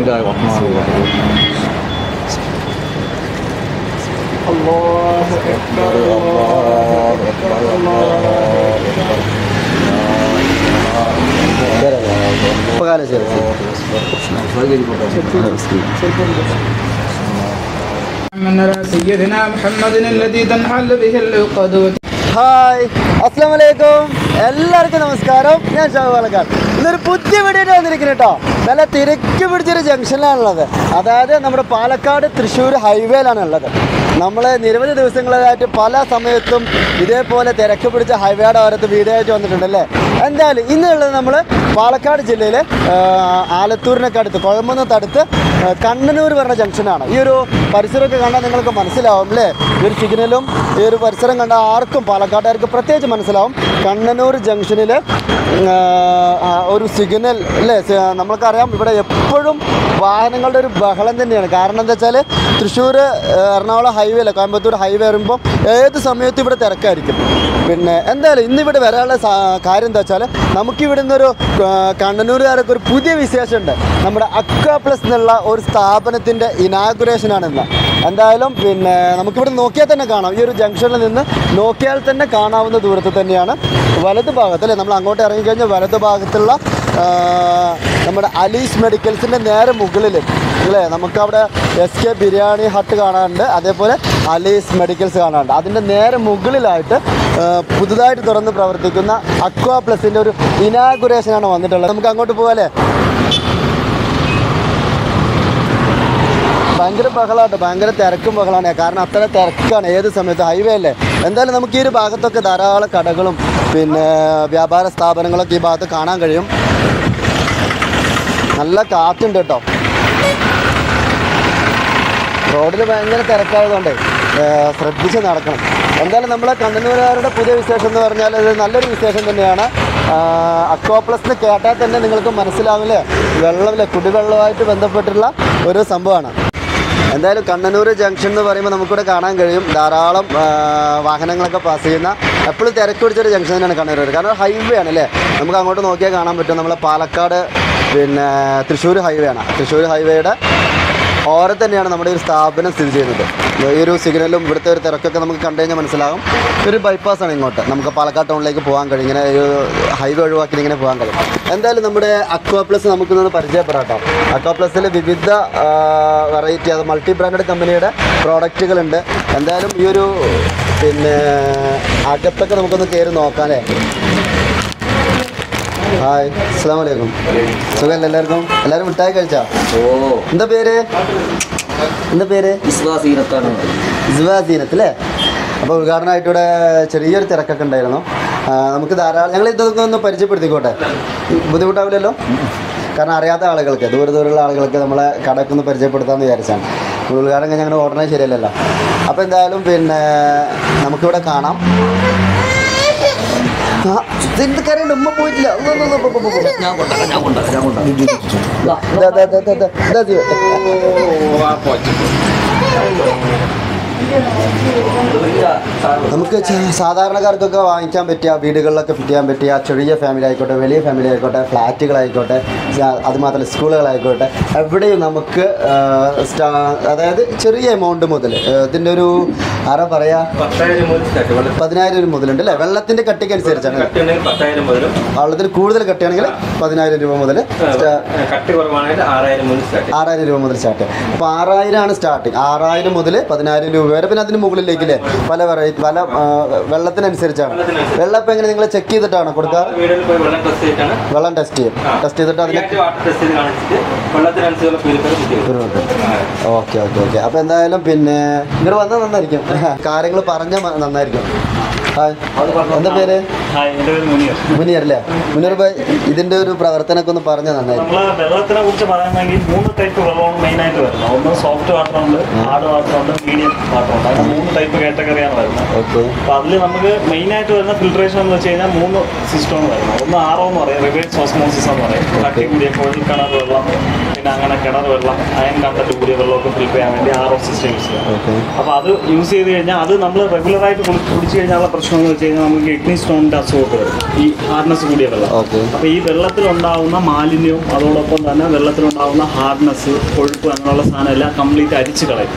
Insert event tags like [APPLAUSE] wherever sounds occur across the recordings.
الله الرحمن الرحيم الله أكبر الله أكبر الله أكبر ഉപകാരം ചെയ്തു من على سيدنا محمد الذي تنحل به العقد ഹായ് അസ്സാം വലൈക്കും എല്ലാവർക്കും നമസ്കാരം ഞാൻ ഷാഹുലക്കാർ ഇന്നൊരു പുതിയ വീഡിയോ വന്നിരിക്കുന്നു കേട്ടോ നല്ല തിരക്ക് പിടിച്ചൊരു ജംഗ്ഷനിലാണുള്ളത്. അതായത് നമ്മുടെ പാലക്കാട് തൃശ്ശൂർ ഹൈവേയിലാണ് ഉള്ളത് നമ്മൾ നിരവധി ദിവസങ്ങളിലായിട്ട് പല സമയത്തും ഇതേപോലെ തിരക്ക് പിടിച്ച ഹൈവേയുടെ ഓരത്ത് വീഡിയോ ആയിട്ട് വന്നിട്ടുണ്ട് അല്ലേ? എന്തായാലും ഇന്നുള്ളത് നമ്മൾ പാലക്കാട് ജില്ലയിലെ ആലത്തൂരിനൊക്കെ അടുത്ത് കുഴമ്പന്നത്ത് അടുത്ത് കണ്ണനൂർ പറഞ്ഞ ജംഗ്ഷനാണ്. ഈ ഒരു പരിസരമൊക്കെ കണ്ടാൽ നിങ്ങൾക്ക് മനസ്സിലാവും അല്ലേ? ഈ ഒരു സിഗ്നലും ഈ ഒരു പരിസരം കണ്ടാൽ ആർക്കും പാലക്കാട്ടുകാർക്ക് പ്രത്യേകിച്ച് മനസ്സിലാവും. കണ്ണനൂർ ജംഗ്ഷനിൽ ഒരു സിഗ്നൽ അല്ലേ നമ്മൾക്കറിയാം ഇവിടെ എപ്പോഴും വാഹനങ്ങളുടെ ഒരു ബഹളം തന്നെയാണ്. കാരണം എന്താ വെച്ചാൽ തൃശ്ശൂർ എറണാകുളം ഹൈവേ അല്ല കോയമ്പത്തൂർ ഹൈവേ വരുമ്പോൾ ഏത് സമയത്തും ഇവിടെ തിരക്കായിരിക്കും. പിന്നെ എന്തായാലും ഇന്നിവിടെ വരാനുള്ള കാര്യം എന്താ വെച്ചാൽ നമുക്കിവിടെ നിന്നൊരു കണ്ണനൂരുകാരൊക്കെ ഒരു പുതിയ വിശേഷമുണ്ട്. നമ്മുടെ അക്ക പ്ലസ് എന്നുള്ള ഒരു സ്ഥാപനത്തിന്റെ ഇനാഗുറേഷനാണ് ഇന്ന് എന്തായാലും പിന്നെ നമുക്കിവിടെ നോക്കിയാൽ തന്നെ കാണാം. ഈ ഒരു ജംഗ്ഷനിൽ നിന്ന് നോക്കിയാൽ തന്നെ കാണാവുന്ന ദൂരത്ത് തന്നെയാണ്. വലത് ഭാഗത്ത് അല്ലേ നമ്മൾ അങ്ങോട്ട് ഇറങ്ങിക്കഴിഞ്ഞാൽ വലത് ഭാഗത്തുള്ള നമ്മുടെ അലീസ് മെഡിക്കൽസിന്റെ നേരെ മുകളിൽ അല്ലേ? നമുക്കവിടെ എസ് കെ ബിരിയാണി ഹട്ട് കാണാനുണ്ട്. അതേപോലെ അലീസ് മെഡിക്കൽസ് കാണാനുണ്ട്. അതിന്റെ നേരെ മുകളിലായിട്ട് പുതുതായിട്ട് തുറന്ന് പ്രവർത്തിക്കുന്ന അക്വാ പ്ലസിന്റെ ഒരു ഇനാഗുറേഷനാണ് വന്നിട്ടുള്ളത്. നമുക്ക് അങ്ങോട്ട് പോകാല്ലേ ഭയങ്കര ബഹളമാണ് ഭയങ്കര തിരക്കും ബഹളമാണ് കാരണം അത്ര തിരക്കാണ്. ഏത് സമയത്ത് ഹൈവേ അല്ലേ? എന്തായാലും നമുക്ക് ഈ ഒരു ഭാഗത്തൊക്കെ ധാരാളം കടകളും പിന്നെ വ്യാപാര സ്ഥാപനങ്ങളൊക്കെ ഈ ഭാഗത്ത് കാണാൻ കഴിയും. നല്ല കാറ്റുണ്ട് കേട്ടോ. റോഡിൽ ഭയങ്കര തിരക്കായതുകൊണ്ട് ശ്രദ്ധിച്ച് നടക്കണം. എന്തായാലും നമ്മളെ കണ്ണന്നൂരുകാരുടെ പുതിയ വിശേഷം എന്ന് പറഞ്ഞാൽ ഇത് നല്ലൊരു വിശേഷം തന്നെയാണ്. അക്വാപ്ലസ് കേട്ടാൽ തന്നെ നിങ്ങൾക്ക് മനസ്സിലാവില്ലേ? വെള്ളമില്ല? കുടിവെള്ളവുമായിട്ട് ബന്ധപ്പെട്ടിട്ടുള്ള ഒരു സംഭവമാണ്. എന്തായാലും കണ്ണനൂർ ജംഗ്ഷൻ എന്ന് പറയുമ്പോൾ നമുക്കിവിടെ കാണാൻ കഴിയും. ധാരാളം വാഹനങ്ങളൊക്കെ പാസ് ചെയ്യുന്ന എപ്പോഴും തിരക്ക് പിടിച്ചൊരു ജംഗ്ഷൻ തന്നെയാണ് കണ്ണൂർ കാരണം ഹൈവേ ആണ് അല്ലേ? നമുക്ക് അങ്ങോട്ട് നോക്കിയാൽ കാണാൻ പറ്റും. നമ്മളെ പാലക്കാട് പിന്നെ തൃശ്ശൂർ ഹൈവേ ആണ്. തൃശ്ശൂർ ഹൈവേയുടെ ഓരെ തന്നെയാണ് നമ്മുടെ ഒരു സ്ഥാപനം സ്ഥിതി ചെയ്യുന്നത്. ഈ ഒരു സിഗ്നലും ഇവിടുത്തെ ഒരു തിരക്കൊക്കെ നമുക്ക് കണ്ടു കഴിഞ്ഞാൽ മനസ്സിലാകും. ഒരു ബൈപ്പാസാണ് ഇങ്ങോട്ട്. നമുക്ക് പാലക്കാട് ടൗണിലേക്ക് പോകാൻ കഴിയും. ഇങ്ങനെ ഒരു ഹൈവേ ഒഴിവാക്കി ഇങ്ങനെ പോകാൻ കഴിയും. എന്തായാലും നമ്മുടെ അക്വാ പ്ലസ് നമുക്കൊന്ന് പരിചയപ്പെടാം അക്വാ പ്ലസിൽ വിവിധ വെറൈറ്റി അത് മൾട്ടി ബ്രാൻഡഡ് കമ്പനിയുടെ പ്രോഡക്റ്റുകളുണ്ട് എന്തായാലും ഈ ഒരു പിന്നെ അകത്തൊക്കെ നമുക്കൊന്ന് കയറി നോക്കാനേ ഹായ് അസ്സാം വലൈക്കും സുഖമല്ലേ എല്ലാവർക്കും? എല്ലാവരും മിഠായി കഴിച്ചാ? ഓ. എന്താ പേര്? എന്താ പേര്? വിശ്വാസീനത്താണ് ഇസ്വാസീനത്ത് അല്ലേ അപ്പോൾ ഉദ്ഘാടനമായിട്ട് ഇവിടെ ചെറിയൊരു തിരക്കൊക്കെ ഉണ്ടായിരുന്നു. നമുക്ക് ധാരാളം ഞങ്ങൾ ഇതൊക്കെ ഒന്ന് പരിചയപ്പെടുത്തിക്കോട്ടെ? ബുദ്ധിമുട്ടാവില്ലല്ലോ? കാരണം അറിയാത്ത ആളുകൾക്ക് ദൂരെ ദൂരെയുള്ള ആളുകൾക്ക് നമ്മളെ കടയൊക്കെ ഒന്ന് പരിചയപ്പെടുത്താമെന്ന് വിചാരിച്ചാണ്. ഉദ്ഘാടനം കഴിഞ്ഞ് അങ്ങനെ ഓടണേ ശരിയല്ലല്ലോ. അപ്പോൾ എന്തായാലും പിന്നെ നമുക്കിവിടെ കാണാം. ആ, ഇതെന്ത് കരയുണ്ട് ഉമ്മ പോയിട്ടില്ല. ഞാൻ കൊണ്ടാക്കാം ഞാൻ കൊണ്ടാക്കാം ഞാൻ കൊണ്ടാക്കാം നമുക്ക് സാധാരണക്കാർക്കൊക്കെ വാങ്ങിക്കാൻ പറ്റിയ വീടുകളിലൊക്കെ ഫിറ്റ് ചെയ്യാൻ പറ്റിയ ചെറിയ ഫാമിലി ആയിക്കോട്ടെ വലിയ ഫാമിലി ആയിക്കോട്ടെ ഫ്ലാറ്റുകളായിക്കോട്ടെ അതുമാത്രമല്ല സ്കൂളുകളായിക്കോട്ടെ എവിടെയും നമുക്ക് അതായത് ചെറിയ എമൗണ്ട് മുതൽ ഇതിന്റെ ഒരു ആരാ പറയാ? പതിനായിരം രൂപ മുതലുണ്ട് അല്ലേ വെള്ളത്തിന്റെ കട്ടിക്ക് അനുസരിച്ചാണ്. വെള്ളത്തിന് കൂടുതൽ കട്ടിയാണെങ്കിൽ പതിനായിരം രൂപ മുതൽ ആറായിരം രൂപ മുതൽ സ്റ്റാർട്ട് അപ്പോൾ ആറായിരം ആണ് സ്റ്റാർട്ടിങ് ആറായിരം മുതൽ പതിനായിരം രൂപ വരെ പിന്നെ അതിന് മുകളിലേക്ക് അല്ലേ പല വെറൈറ്റി പല വെള്ളത്തിനനുസരിച്ചാണ്. വെള്ളം ഇപ്പം എങ്ങനെ നിങ്ങൾ ചെക്ക് ചെയ്തിട്ടാണ് പോയി വെള്ളം ടെസ്റ്റ് ചെയ്തിട്ടാണ്. വെള്ളം ടെസ്റ്റ് ചെയ്യും. ടെസ്റ്റ് ചെയ്തിട്ട് അതിന് ഓക്കെ ഓക്കെ ഓക്കെ. അപ്പോൾ എന്തായാലും പിന്നെ നിങ്ങൾ വന്നാൽ നന്നായിരിക്കും. [LAUGHS] കാര്യങ്ങൾ പറഞ്ഞാൽ നന്നായിരിക്കും. ഹായ് എന്താ പേര്? മുനിയർ അല്ലേ? മുനിയർ ഭായ് ഇതിന്റെ ഒരു പ്രവർത്തനമൊക്കെ ഒന്ന് പറഞ്ഞാൽ നന്നായിരിക്കും. നമ്മൾ വെള്ളത്തിനെ കുറിച്ച് പറയുന്നെങ്കിൽ മൂന്ന് ടൈപ്പ് വെള്ളമാണ് മെയിനായിട്ട് വരുന്നത്. ഒന്ന് സോഫ്റ്റ് വാട്ടർ ഉണ്ട് ഹാർഡ് വാട്ടർ ഉണ്ട് മീഡിയം വാട്ടർ അതിന് മൂന്ന് ടൈപ്പ് കാറ്റഗറിയാണ് വരുന്നത്. അപ്പോൾ അതിൽ നമുക്ക് മെയിനായിട്ട് വരുന്ന ഫിൽട്രേഷൻ എന്ന് വെച്ച് കഴിഞ്ഞാൽ മൂന്ന് സിസ്റ്റമാണ് വരുന്നത്. ഒന്ന് ആറോ എന്ന് പറയും റിവേഴ്സ് ഓസ്മോസിസ് എന്ന് പറയും. കട്ടി കൂടിയ കുഴൽ കിണർ വെള്ളം പിന്നെ അങ്ങനെ കിണർ വെള്ളം അയൻ കണ്ടന്റ് കൂടിയ വെള്ളമൊക്കെ ഫിൽറ്റർ ചെയ്യാൻ വേണ്ടി ആറോ സിസ്റ്റം യൂസ് ചെയ്യാം. അപ്പോൾ അത് യൂസ് ചെയ്ത് കഴിഞ്ഞാൽ അത് നമ്മൾ റെഗുലറായിട്ട് കുടിച്ച് കഴിഞ്ഞാൽ പ്രശ്നം എന്ന് വെച്ച് കഴിഞ്ഞാൽ നമുക്ക് കിഡ്നി സ്റ്റോണിന്റെ അസുഖമൊക്കെ വരും. ഈ ഹാർഡ്നസ് കൂടിയ വെള്ളം. അപ്പോൾ ഈ വെള്ളത്തിലുണ്ടാവുന്ന മാലിന്യവും അതോടൊപ്പം തന്നെ വെള്ളത്തിലുണ്ടാവുന്ന ഹാർഡ്നസ് കൊഴുപ്പ് അങ്ങനെയുള്ള സാധനം എല്ലാം കംപ്ലീറ്റ് അരിച്ചു കളയും.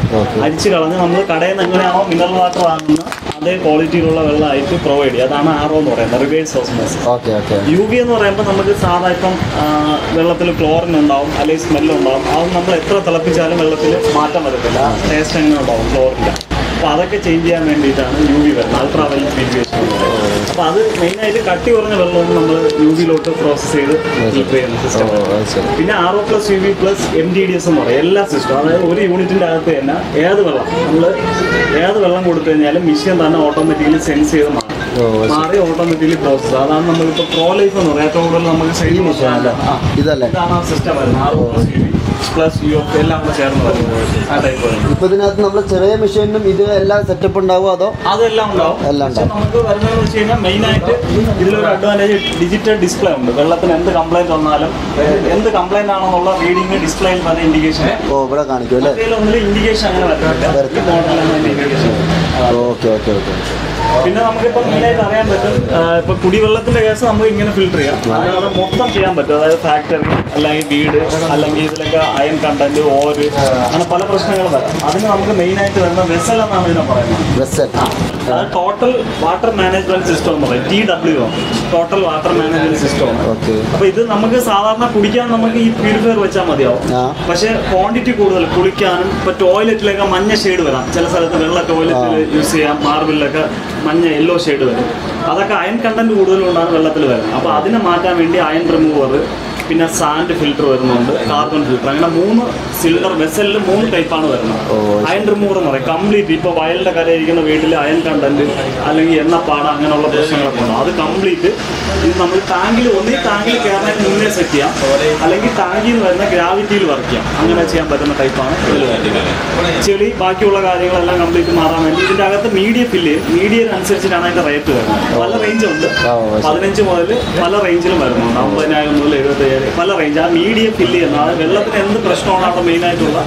അരിച്ച് കളഞ്ഞ് നമ്മൾ കടയിൽ നിന്ന് എങ്ങനെയാണോ മിനറൽ വാട്ടർ വാങ്ങുന്ന അതേ ക്വാളിറ്റിയിലുള്ള വെള്ളമായിട്ട് പ്രൊവൈഡ് ചെയ്യുക. അതാണ് ആറോ എന്ന് പറയുന്നത്. Reverse osmosis okay okay U V എന്ന് പറയുമ്പോൾ നമുക്ക് സാധാ ഇപ്പം വെള്ളത്തിൽ ക്ലോറിൻ ഉണ്ടാവും അല്ലെങ്കിൽ സ്മെല്ലുണ്ടാവും അത് നമ്മൾ എത്ര തിളപ്പിച്ചാലും വെള്ളത്തിൽ മാറ്റം വരത്തില്ല. ടേസ്റ്റ് എങ്ങനെ ഉണ്ടാവും? ക്ലോറിന്റെ അപ്പോൾ അതൊക്കെ ചേഞ്ച് ചെയ്യാൻ വേണ്ടിയിട്ടാണ് യു വി വരുന്നത് അൾട്രാ വെൽ ഫിൽട്രേഷൻ എന്ന് പറയുന്നത് അപ്പോൾ അത് മെയിനായിട്ട് കട്ടി കുറഞ്ഞ വെള്ളം നമ്മൾ യു വിയിലോട്ട് പ്രോസസ്സ് ചെയ്ത് ഫിൽറ്റർ ചെയ്യുന്ന സിസ്റ്റം പിന്നെ R O plus U V plus M D D S എന്ന് പറയും എല്ലാ സിസ്റ്റം അതായത് ഒരു യൂണിറ്റിന്റെ അകത്ത് തന്നെ ഏത് വെള്ളം നമ്മൾ ഏത് വെള്ളം കൊടുത്തു കഴിഞ്ഞാലും മിഷ്യൻ തന്നെ ഓട്ടോമാറ്റിക്കലി സെൻസ് ചെയ്ത് മാറും ഓട്ടോമാറ്റിക്കലി പ്രോസസ് അതാണ് നമ്മളിപ്പോ പ്രോ ലൈഫ് എന്ന് പറയാം. ഏറ്റവും കൂടുതൽ നമുക്ക് സെയിൽ ആ, ഇതല്ലേ. ഇതാണ് ആ സിസ്റ്റം വരുന്നത്. പ്ലസ് യു എല്ലാം കൂടെ ചേർന്ന് ഇപ്പൊ ഇതിനകത്ത് നമ്മൾ ചെറിയ മെഷീനും ഇത് എല്ലാം സെറ്റപ്പ് ഉണ്ടാവും അതോ? അതെല്ലാം ഉണ്ടാവും. എല്ലാം നമുക്ക് വരുന്നതെന്ന് വെച്ച് കഴിഞ്ഞാൽ മെയിനായിട്ട് ഇതിലൊരു അഡ്വാന്റേജ് ഡിജിറ്റൽ ഡിസ്പ്ലേ ഉണ്ട്. വെള്ളത്തിന് എന്ത് കംപ്ലൈന്റ് വന്നാലും എന്ത് കംപ്ലൈന്റ് ആണെന്നുള്ള റീഡിംഗ് ഡിസ്പ്ലേയിൽ തന്നെ ഇൻഡിക്കേഷൻ ഓ ഇവിടെ കാണിക്കും അല്ലേ? ഇൻഡിക്കേഷൻ അങ്ങനെ വരത്തില്ല. ഈ മോഡലാണ് ഇൻഡിക്കേഷൻ ഓക്കെ ഓക്കെ ഓക്കെ. പിന്നെ നമുക്കിപ്പം മെയിനായിട്ട് അറിയാൻ പറ്റും ഇപ്പൊ കുടിവെള്ളത്തിന്റെ കേസ് നമുക്ക് ഇങ്ങനെ ഫിൽറ്റർ ചെയ്യാം. അല്ലാതെ മൊത്തം ചെയ്യാൻ പറ്റും. അതായത് ഫാക്ടറി അല്ലെങ്കിൽ വീട് അല്ലെങ്കിൽ ഇതിലൊക്കെ അയൺ കണ്ടന്റ് ഓര് അങ്ങനെ പല പ്രശ്നങ്ങളും വരാം. അതിന് നമുക്ക് മെയിനായിട്ട് വരുന്ന വെസൽ എന്നാണ് ഇതിനെ പറയുന്നത്. അതായത് അത് ടോട്ടൽ വാട്ടർ മാനേജ്മെന്റ് സിസ്റ്റം എന്ന് പറയും. T W total water management system ആണ് അപ്പൊ ഇത് നമുക്ക് സാധാരണ കുടിക്കാൻ നമുക്ക് ഈ പ്യൂരിഫയർ വെച്ചാൽ മതിയാവും. പക്ഷെ ക്വാണ്ടിറ്റി കൂടുതൽ കുളിക്കാനും ഇപ്പൊ ടോയ്ലറ്റിലൊക്കെ മഞ്ഞ ഷെയ്ഡ് വരാം. ചില സ്ഥലത്ത് വെള്ള ടോയ്ലറ്റിൽ യൂസ് ചെയ്യാം മാർബിളിലൊക്കെ മഞ്ഞ യെല്ലോ ഷെയ്ഡ് വരും. അതൊക്കെ അയൺ കണ്ടന്റ് കൂടുതലുണ്ടാകും വെള്ളത്തിൽ വരുന്നത് അപ്പോൾ അതിനെ മാറ്റാൻ വേണ്ടി അയൺ റിമൂവർ പിന്നെ സാൻഡ് ഫിൽറ്റർ വരുന്നുണ്ട് കാർബൺ ഫിൽറ്റർ അങ്ങനെ മൂന്ന് സിലിണ്ടർ വെസലിൽ മൂന്ന് ടൈപ്പാണ് വരുന്നത്. അയൺ റിമൂവർ എന്ന് പറയും. കംപ്ലീറ്റ് ഇപ്പോൾ വയലിന്റെ കരയിരിക്കുന്ന വീട്ടിൽ അയൺ കണ്ടന്റ് അല്ലെങ്കിൽ എണ്ണപ്പാട അങ്ങനെയുള്ള പ്രശ്നങ്ങളൊക്കെ ഉണ്ട്. അത് കംപ്ലീറ്റ് ഇത് നമ്മൾ ടാങ്കിൽ ഒന്നീ ടാങ്കിൽ കയറാൻ മുന്നേ സെറ്റ് ചെയ്യാം. അല്ലെങ്കിൽ ടാങ്കിൽ നിന്ന് വരുന്ന ഗ്രാവിറ്റിയിൽ വർക്ക് ചെയ്യാം. അങ്ങനെ ചെയ്യാൻ പറ്റുന്ന ടൈപ്പാണ് ചെളി ബാക്കിയുള്ള കാര്യങ്ങളെല്ലാം കംപ്ലീറ്റ് മാറാൻ വേണ്ടി ഇതിന്റെ അകത്ത് മീഡിയ ഫില്ല് മീഡിയനുസരിച്ചിട്ടാണ് അനുസരിച്ചിട്ടാണ് അതിന്റെ റേറ്റ് വരുന്നത്. പല റേഞ്ചുണ്ട്. പതിനഞ്ച് മുതൽ പല റേഞ്ചിലും വരുന്നുണ്ട്. അമ്പതിനായിരം മുതൽ എഴുപത്തയ്യായിരം പല റേഞ്ച് ആ. മീഡിയം ഫില്ല് ചെയ്യുന്നത് അത് വെള്ളത്തിന് എന്ത് പ്രശ്നമാണ് അവിടെ മെയിനായിട്ടുള്ള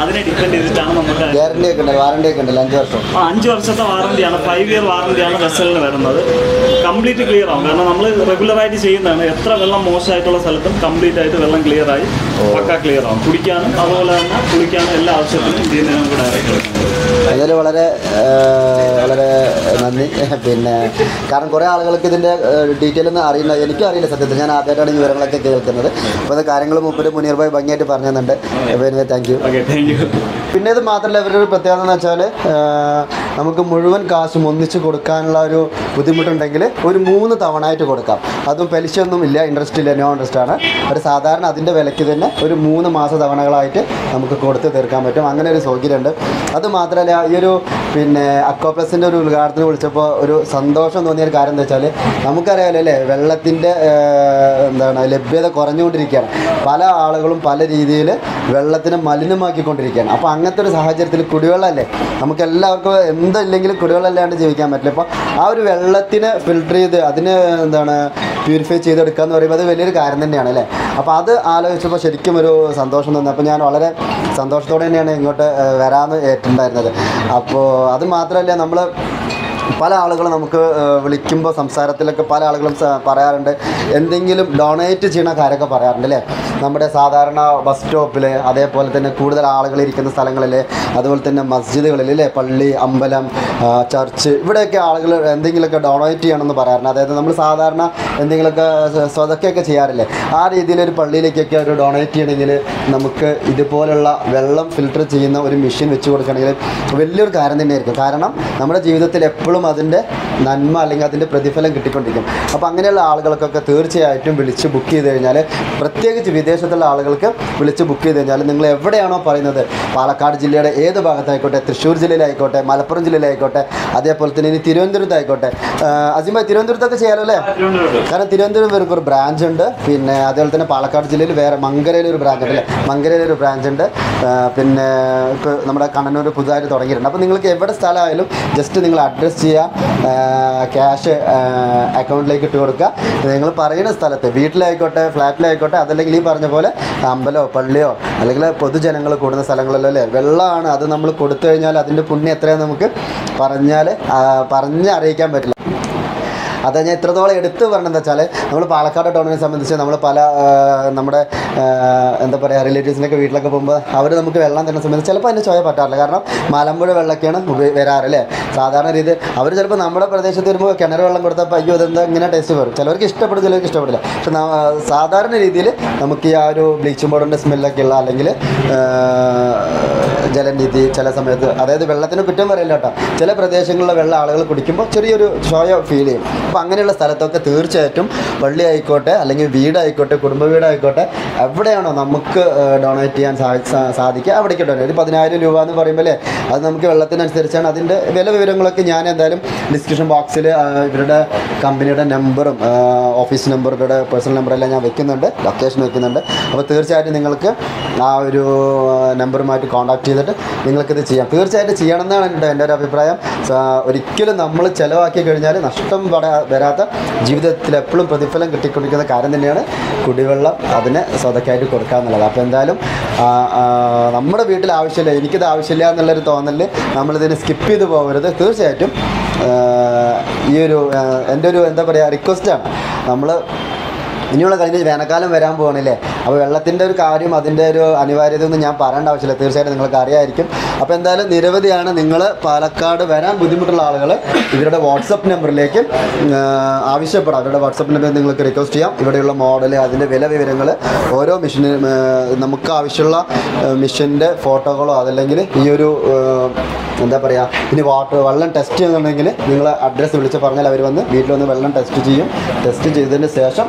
അതിനെ ഡിപ്പെൻഡ് ചെയ്തിട്ടാണ് നമുക്ക് ഗ്യാരണ്ടി ഒക്കെ ഉണ്ടല്ലോ വാറണ്ടി ഒക്കെ ഉണ്ടല്ലോ അഞ്ച് വർഷം. ആ അഞ്ച് വർഷത്തെ വാറണ്ടിയാണ് ഫൈവ് ഇയർ വാറണ്ടിയാണ് വെസലിന് വരുന്നത്. കംപ്ലീറ്റ് ക്ലിയർ ആവും. കാരണം നമ്മൾ റെഗുലറായിട്ട് ചെയ്യുന്നതാണ്. എത്ര വെള്ളം മോശമായിട്ടുള്ള സ്ഥലത്തും കംപ്ലീറ്റ് ആയിട്ട് വെള്ളം ക്ലിയർ ആയി പക്ക ക്ലിയർ ആവും. കുടിക്കാനും അതുപോലെ തന്നെ കുടിക്കാനും എല്ലാ ആവശ്യത്തിനും ഇതിൽ നിന്ന് കൂടെ അതിൽ വളരെ പിന്നെ കാരണം കുറേ ആളുകൾക്ക് ഇതിന്റെ ഡീറ്റെയിൽ ഒന്നും അറിയില്ല എനിക്കും അറിയില്ല സത്യത്തിൽ. ഞാൻ ആദ്യമായിട്ടാണ് ഈ വിവരങ്ങളൊക്കെ കേൾക്കുന്നത്. അപ്പോൾ അത് കാര്യങ്ങൾ മുമ്പിൽ മുനീർ ഭായി ഭംഗിയായിട്ട് പറഞ്ഞു താങ്ക് യു താങ്ക് യു പിന്നെ ഇത് മാത്രമല്ല ഇവരുടെ ഒരു പ്രത്യേകത എന്ന് വെച്ചാൽ നമുക്ക് മുഴുവൻ കാശും ഒന്നിച്ച് കൊടുക്കാനുള്ള ഒരു ബുദ്ധിമുട്ടുണ്ടെങ്കിൽ ഒരു മൂന്ന് തവണ ആയിട്ട് കൊടുക്കാം. അതും പലിശയൊന്നും ഇല്ല ഇൻട്രസ്റ്റ് ഇല്ല നോ ഇൻട്രസ്റ്റ് ആണ്. ഒരു സാധാരണ അതിന്റെ വിലയ്ക്ക് തന്നെ ഒരു മൂന്ന് മാസ തവണകളായിട്ട് നമുക്ക് കൊടുത്ത് തീർക്കാൻ പറ്റും. അങ്ങനെ ഒരു സൗകര്യമുണ്ട്. അത് മാത്രമല്ല ഈ ഒരു പിന്നെ അക്വാപ്ലസിന്റെ ഒരു ഉദ്ഘാടനത്തിന് വിളിച്ചപ്പോൾ ഒരു സന്തോഷം തോന്നിയ ഒരു കാര്യം എന്താ വെച്ചാൽ നമുക്കറിയാമല്ലോ അല്ലേ? വെള്ളത്തിന്റെ എന്താണ് ലഭ്യത കുറഞ്ഞുകൊണ്ടിരിക്കുകയാണ്. പല ആളുകളും പല രീതിയിൽ വെള്ളത്തിനെ മലിനമാക്കിക്കൊണ്ടിരിക്കുകയാണ്. അപ്പോൾ അങ്ങനത്തെ ഒരു സാഹചര്യത്തിൽ കുടിവെള്ളമല്ലേ നമുക്ക് എല്ലാവർക്കും എന്തില്ലെങ്കിലും കുടിവെള്ളം ഇല്ലാണ്ട് ജീവിക്കാൻ പറ്റില്ല. അപ്പോൾ ആ ഒരു വെള്ളത്തിനെ ഫിൽട്ടർ ചെയ്ത് അതിന് എന്താണ് പ്യൂരിഫൈ ചെയ്തെടുക്കുക എന്ന് പറയുമ്പോൾ അത് വലിയൊരു കാര്യം തന്നെയാണ് അല്ലേ? അപ്പോൾ അത് ആലോചിച്ചപ്പോൾ ശരിക്കും ഒരു സന്തോഷം തോന്നി. അപ്പോൾ ഞാൻ വളരെ സന്തോഷത്തോടെ തന്നെയാണ് ഇങ്ങോട്ട് വരാമെന്ന് ഏറ്റുണ്ടായിരുന്നത് അപ്പോൾ അത് മാത്രമല്ല നമ്മൾ പല ആളുകളും നമുക്ക് വിളിക്കുമ്പോൾ സംസാരത്തിലൊക്കെ പല ആളുകളും പറയാറുണ്ട്. എന്തെങ്കിലും ഡൊണേറ്റ് ചെയ്യുന്ന കാര്യമൊക്കെ പറയാറുണ്ട് അല്ലേ? നമ്മുടെ സാധാരണ ബസ് സ്റ്റോപ്പിൽ അതേപോലെ തന്നെ കൂടുതൽ ആളുകൾ ഇരിക്കുന്ന സ്ഥലങ്ങളിൽ അതുപോലെ തന്നെ മസ്ജിദുകളിൽ അല്ലേ? പള്ളി അമ്പലം ചർച്ച് ഇവിടെയൊക്കെ ആളുകൾ എന്തെങ്കിലുമൊക്കെ ഡൊണേറ്റ് ചെയ്യണമെന്ന് പറയാറുണ്ട്. അതായത് നമ്മൾ സാധാരണ എന്തെങ്കിലുമൊക്കെ സ്വ- സ്വതക്കൊക്കെ ചെയ്യാറില്ലേ? ആ രീതിയിൽ ഒരു പള്ളിയിലേക്കൊക്കെ ഒരു ഡൊണേറ്റ് ചെയ്യണമെങ്കിൽ നമുക്ക് ഇതുപോലുള്ള വെള്ളം ഫിൽട്ടർ ചെയ്യുന്ന ഒരു മെഷീൻ വെച്ച് കൊടുക്കണമെങ്കിൽ വലിയൊരു കാര്യം തന്നെയായിരിക്കും. കാരണം നമ്മുടെ ജീവിതത്തിൽ എപ്പോഴും എപ്പോഴും അതിന്റെ നന്മ അല്ലെങ്കിൽ അതിന്റെ പ്രതിഫലം കിട്ടിക്കൊണ്ടിരിക്കും. അപ്പോൾ അങ്ങനെയുള്ള ആളുകൾക്കൊക്കെ തീർച്ചയായിട്ടും വിളിച്ച് ബുക്ക് ചെയ്ത് കഴിഞ്ഞാൽ പ്രത്യേകിച്ച് വിദേശത്തുള്ള ആളുകൾക്ക് വിളിച്ച് ബുക്ക് ചെയ്ത് കഴിഞ്ഞാൽ നിങ്ങൾ എവിടെയാണോ പറയുന്നത്? പാലക്കാട് ജില്ലയുടെ ഏത് ഭാഗത്തായിക്കോട്ടെ? തൃശ്ശൂർ ജില്ലയിലായിക്കോട്ടെ? മലപ്പുറം ജില്ലയിലായിക്കോട്ടെ? അതേപോലെ തന്നെ ഇനി തിരുവനന്തപുരത്തായിക്കോട്ടെ? അജിമ തിരുവനന്തപുരത്തൊക്കെ ചെയ്യാലോ അല്ലേ? കാരണം തിരുവനന്തപുരം ഇവർക്ക് ഒരു ബ്രാഞ്ച് ഉണ്ട്. പിന്നെ അതേപോലെ തന്നെ പാലക്കാട് ജില്ലയിൽ വേറെ മങ്കരയിൽ ഒരു ബ്രാഞ്ച് ഉണ്ട് അല്ലേ മങ്കരയിൽ ഒരു ബ്രാഞ്ച് ഉണ്ട്. പിന്നെ ഇപ്പോൾ നമ്മുടെ കണ്ണനൂർ പുതുതായിട്ട് തുടങ്ങിയിട്ടുണ്ട്. അപ്പോൾ നിങ്ങൾക്ക് എവിടെ സ്ഥലമായാലും ജസ്റ്റ് നിങ്ങൾ അഡ്രസ്സ് ചെയ്യുക ക്യാഷ് അക്കൗണ്ടിലേക്ക് ഇട്ട് കൊടുക്കുക. നിങ്ങൾ പറയുന്ന സ്ഥലത്ത് വീട്ടിലായിക്കോട്ടെ ഫ്ലാറ്റിലായിക്കോട്ടെ അതല്ലെങ്കിൽ ഈ പറഞ്ഞ പോലെ അമ്പലോ പള്ളിയോ അല്ലെങ്കിൽ പൊതുജനങ്ങൾ കൂടുന്ന സ്ഥലങ്ങളിലോ അല്ലേ? വെള്ളമാണ് അത് നമ്മൾ കൊടുത്തു കഴിഞ്ഞാൽ അതിന്റെ പുണ്യം എത്രയാണെന്ന് നമുക്ക് പറഞ്ഞാൽ പറഞ്ഞറിയിക്കാൻ പറ്റില്ല. അത് ഞാൻ എത്രത്തോളം എടുത്ത് പറഞ്ഞതെന്ന് വെച്ചാൽ നമ്മൾ പാലക്കാട് ടൗണിനെ സംബന്ധിച്ച് നമ്മൾ പല നമ്മുടെ എന്താ പറയുക റിലേറ്റീവ്സിനൊക്കെ വീട്ടിലൊക്കെ പോകുമ്പോൾ അവർ നമുക്ക് വെള്ളം തരുന്ന സംബന്ധിച്ച് ചിലപ്പോൾ അതിന്റെ ചോയ പറ്റാറില്ല. കാരണം മലമ്പുഴ വെള്ളമൊക്കെയാണ് വരാറ് അല്ലേ സാധാരണ രീതി അവർ ചിലപ്പോൾ നമ്മുടെ പ്രദേശത്ത് വരുമ്പോൾ കിണർ വെള്ളം കൊടുത്താൽ അയ്യോ അതെന്താ ഇങ്ങനെ ടേസ്റ്റ് വരും. ചിലവർക്ക് ഇഷ്ടപ്പെടും ചിലർക്ക് ഇഷ്ടപ്പെടില്ല. പക്ഷെ സാധാരണ രീതിയിൽ നമുക്ക് ആ ഒരു ബ്ലീച്ചിങ് പൗഡറിന്റെ സ്മെല്ലൊക്കെ ഉള്ള അല്ലെങ്കിൽ ജലനിധി ചില സമയത്ത് അതായത് വെള്ളത്തിന് കുറ്റം പറയില്ല കേട്ടോ. ചില പ്രദേശങ്ങളിലെ വെള്ളം ആളുകൾ കുടിക്കുമ്പോൾ ചെറിയൊരു ഷോയ ഫീൽ ചെയ്യും. അപ്പോൾ അങ്ങനെയുള്ള സ്ഥലത്തൊക്കെ തീർച്ചയായിട്ടും പള്ളി ആയിക്കോട്ടെ അല്ലെങ്കിൽ വീടായിക്കോട്ടെ കുടുംബ വീടായിക്കോട്ടെ എവിടെയാണോ നമുക്ക് ഡൊണേറ്റ് ചെയ്യാൻ സാധിക്കുക അവിടേക്ക് ഡൊണേറ്റ് ഒരു പതിനായിരം രൂപ എന്ന് പറയുമ്പോൾ അത് നമുക്ക് വെള്ളത്തിനനുസരിച്ചാണ് അതിന്റെ വില വിവരങ്ങളൊക്കെ ഞാൻ എന്തായാലും ഡിസ്ക്രിപ്ഷൻ ബോക്സിൽ ഇവരുടെ കമ്പനിയുടെ നമ്പറും ഓഫീസ് നമ്പർ ഇവരുടെ പേഴ്സണൽ നമ്പറെല്ലാം ഞാൻ വെക്കുന്നുണ്ട് ലൊക്കേഷൻ വെക്കുന്നുണ്ട്. അപ്പോൾ തീർച്ചയായിട്ടും നിങ്ങൾക്ക് ആ ഒരു നമ്പറുമായിട്ട് കോൺടാക്ട് ചെയ്തിട്ട് നിങ്ങൾക്കിത് ചെയ്യാം. തീർച്ചയായിട്ടും ചെയ്യണം എന്നാണ് എന്റെ എന്റെ ഒരു അഭിപ്രായം. ഒരിക്കലും നമ്മൾ ചിലവാക്കി കഴിഞ്ഞാൽ നഷ്ടം വരാ- വരാത്ത ജീവിതത്തിൽ എപ്പോഴും പ്രതിഫലം കിട്ടിക്കൊണ്ടിരിക്കുന്ന കാര്യം തന്നെയാണ് കുടിവെള്ളം അതിന് സ്വതക്കായിട്ട് കൊടുക്കുക എന്നുള്ളത്. അപ്പോൾ എന്തായാലും നമ്മുടെ വീട്ടിൽ ആവശ്യമില്ല എനിക്കിത് ആവശ്യമില്ല എന്നുള്ളൊരു തോന്നലിൽ നമ്മളിതിന് സ്കിപ്പ് ചെയ്ത് പോകരുത്. തീർച്ചയായിട്ടും ഈ ഒരു എന്റെ ഒരു എന്താ പറയുക റിക്വസ്റ്റാണ് നമ്മൾ ഇനിയുള്ള കഴിഞ്ഞ വേനൽക്കാലം വരാൻ പോകണില്ലേ അപ്പോൾ വെള്ളത്തിന്റെ ഒരു കാര്യം അതിന്റെ ഒരു അനിവാര്യത ഒന്നും ഞാൻ പറയേണ്ട ആവശ്യമില്ല. തീർച്ചയായിട്ടും നിങ്ങൾക്ക് അറിയായിരിക്കും. അപ്പോൾ എന്തായാലും നിരവധിയാണ് നിങ്ങൾ പാലക്കാട് വരാൻ ബുദ്ധിമുട്ടുള്ള ആളുകൾ ഇവരുടെ വാട്സപ്പ് നമ്പറിലേക്ക് ആവശ്യപ്പെടാം. അവരുടെ വാട്സപ്പ് നമ്പർ നിങ്ങൾക്ക് റിക്വസ്റ്റ് ചെയ്യാം. ഇവിടെയുള്ള മോഡൽ അതിന്റെ വില വിവരങ്ങൾ ഓരോ മെഷീന് നമുക്ക് ആവശ്യമുള്ള മെഷീന്റെ ഫോട്ടോകളോ അതല്ലെങ്കിൽ ഈ ഒരു എന്താ പറയുക ഇനി വാട്ടർ വെള്ളം ടെസ്റ്റ് ചെയ്യുന്നുണ്ടെങ്കിൽ നിങ്ങൾ അഡ്രസ്സ് വിളിച്ച് പറഞ്ഞാൽ അവർ വന്ന് വീട്ടിൽ വന്ന് വെള്ളം ടെസ്റ്റ് ചെയ്യും. ടെസ്റ്റ് ചെയ്തതിന് ശേഷം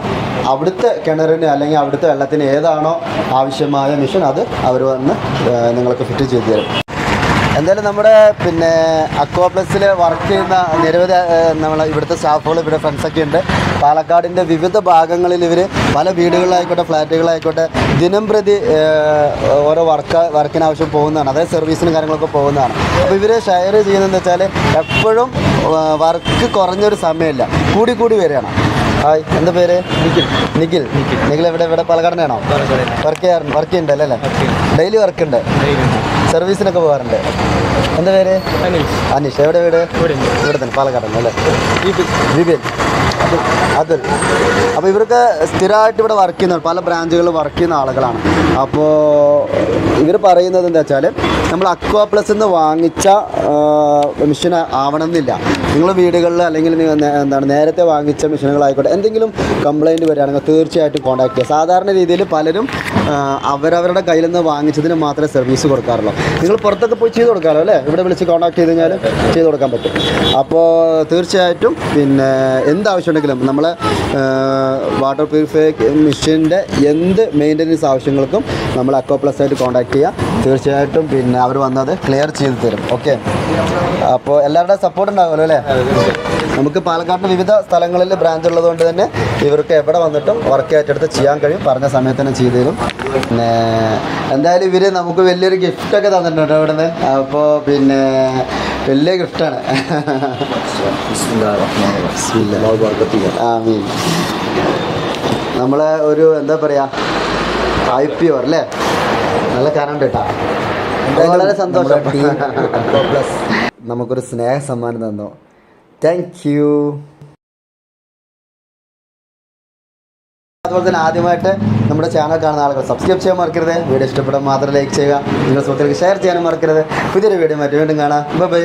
അവിടുത്തെ കിണറിന് അല്ലെങ്കിൽ അവിടുത്തെ വെള്ളത്തിന് ഏതാണോ ആവശ്യമായ മെഷീൻ അത് അവർ വന്ന് നിങ്ങൾക്ക് ഫിറ്റ് ചെയ്ത് തരും. എന്തായാലും നമ്മുടെ പിന്നെ അക്വാ പ്ലസ്സിൽ വർക്ക് ചെയ്യുന്ന നിരവധി നമ്മൾ ഇവിടുത്തെ സ്റ്റാഫുകൾ ഇവിടെ ഫ്രണ്ട്സൊക്കെ ഉണ്ട്. പാലക്കാടിന്റെ വിവിധ ഭാഗങ്ങളിൽ ഇവർ പല വീടുകളിലായിക്കോട്ടെ ഫ്ലാറ്റുകളായിക്കോട്ടെ ദിനം പ്രതി ഓരോ വർക്ക് വർക്കിനാവശ്യം പോകുന്നതാണ്. അതായത് സർവീസിനും കാര്യങ്ങളൊക്കെ പോകുന്നതാണ്. അപ്പോൾ ഇവർ ഷെയർ ചെയ്യുന്നതെന്ന് വെച്ചാൽ എപ്പോഴും വർക്ക് കുറഞ്ഞൊരു സമയമില്ല. കൂടി കൂടി വരികയാണ്. ഹായ് എന്താ പേര്? നിഖിൽ. നിഖിൽ. നിഖിൽ. എവിടെ? ഇവിടെ പാലക്കാടിനാണോ? വർക്ക് ചെയ്യാറുണ്ട് വർക്ക് ചെയ്യുന്നുണ്ട് അല്ലേ? ഡെയിലി വർക്ക് ഉണ്ട്. സർവീസിനൊക്കെ പോകാറുണ്ട്. എന്താ പേര്? അനീഷ്. എവിടെ വീട്? ഇവിടെ തന്നെ പാലക്കാട് അല്ലേ? അതുൽ അതുൽ അപ്പോൾ ഇവർക്ക് സ്ഥിരമായിട്ട് ഇവിടെ വർക്ക് ചെയ്യുന്ന പല ബ്രാഞ്ചുകളിൽ വർക്ക് ചെയ്യുന്ന ആളുകളാണ്. അപ്പോൾ ഇവർ പറയുന്നത് എന്താ വെച്ചാൽ നമ്മൾ അക്വാ പ്ലസ് എന്ന് വാങ്ങിച്ച മെഷീൻ ആവണമെന്നില്ല. നിങ്ങൾ വീടുകളിൽ അല്ലെങ്കിൽ എന്താണ് നേരത്തെ വാങ്ങിച്ച മെഷീനുകളായിക്കോട്ടെ എന്തെങ്കിലും കംപ്ലൈന്റ് വരികയാണെങ്കിൽ തീർച്ചയായിട്ടും കോൺടാക്ട് ചെയ്യുക. സാധാരണ രീതിയിൽ പലരും അവരവരുടെ കയ്യിൽ നിന്ന് വാങ്ങിച്ചതിന് മാത്രമേ സർവീസ് കൊടുക്കാറുള്ളൂ. നിങ്ങൾ പുറത്തൊക്കെ പോയി ചെയ്ത് കൊടുക്കാമല്ലോ അല്ലേ? ഇവിടെ വിളിച്ച് കോൺടാക്ട് ചെയ്ത് കഴിഞ്ഞാൽ ചെയ്ത് കൊടുക്കാൻ പറ്റും. അപ്പോൾ തീർച്ചയായിട്ടും പിന്നെ എന്ത് ആവശ്യമുണ്ടെങ്കിലും നമ്മൾ വാട്ടർ പ്യൂരിഫൈ മെഷീന്റെ എന്ത് മെയിന്റനൻസ് ആവശ്യങ്ങൾക്കും നമ്മൾ അക്കോ പ്ലസ് ആയിട്ട് കോൺടാക്ട് ചെയ്യുക തീർച്ചയായിട്ടും പിന്നെ അവർ വന്നത് ക്ലിയർ ചെയ്ത് തരും. ഓക്കെ അപ്പോൾ എല്ലാവരുടെയും സപ്പോർട്ട് ഉണ്ടാകുമല്ലോ അല്ലേ? നമുക്ക് പാലക്കാടിന് വിവിധ സ്ഥലങ്ങളിൽ ബ്രാഞ്ച് ഉള്ളതുകൊണ്ട് തന്നെ ഇവർക്ക് എവിടെ വന്നിട്ടും വർക്ക് ഏറ്റെടുത്ത് ചെയ്യാൻ കഴിയും. പറഞ്ഞ സമയത്ത് തന്നെ ചെയ്തു തരും. പിന്നെ എന്തായാലും ഇവർ നമുക്ക് വലിയൊരു ഗിഫ്റ്റൊക്കെ തന്നിട്ടുണ്ട് കേട്ടോ ഇവിടുന്ന്. അപ്പോൾ പിന്നെ വലിയ ഗിഫ്റ്റാണ് ആമീൻ. നമ്മളെ ഒരു എന്താ പറയാ ഐ പി ഓർ അല്ലേ? നല്ല കാരണം കേട്ടാ. വളരെ സന്തോഷം. [LAUGHS] നമുക്കൊരു സ്നേഹ സമ്മാനം തന്നു. താങ്ക് യു അതുപോലെ തന്നെ ആദ്യമായിട്ട് നമ്മുടെ ചാനൽ കാണുന്ന ആളുകൾ സബ്സ്ക്രൈബ് ചെയ്യാൻ മറക്കരുത്. വീഡിയോ ഇഷ്ടപ്പെടാൻ മാത്രം ലൈക്ക് ചെയ്യുക. നിങ്ങളുടെ സുഹൃത്തുക്കൾക്ക് ഷെയർ ചെയ്യാനും മറക്കരുത്. പുതിയൊരു വീഡിയോ മറ്റു വീണ്ടും കാണാം. ബൈ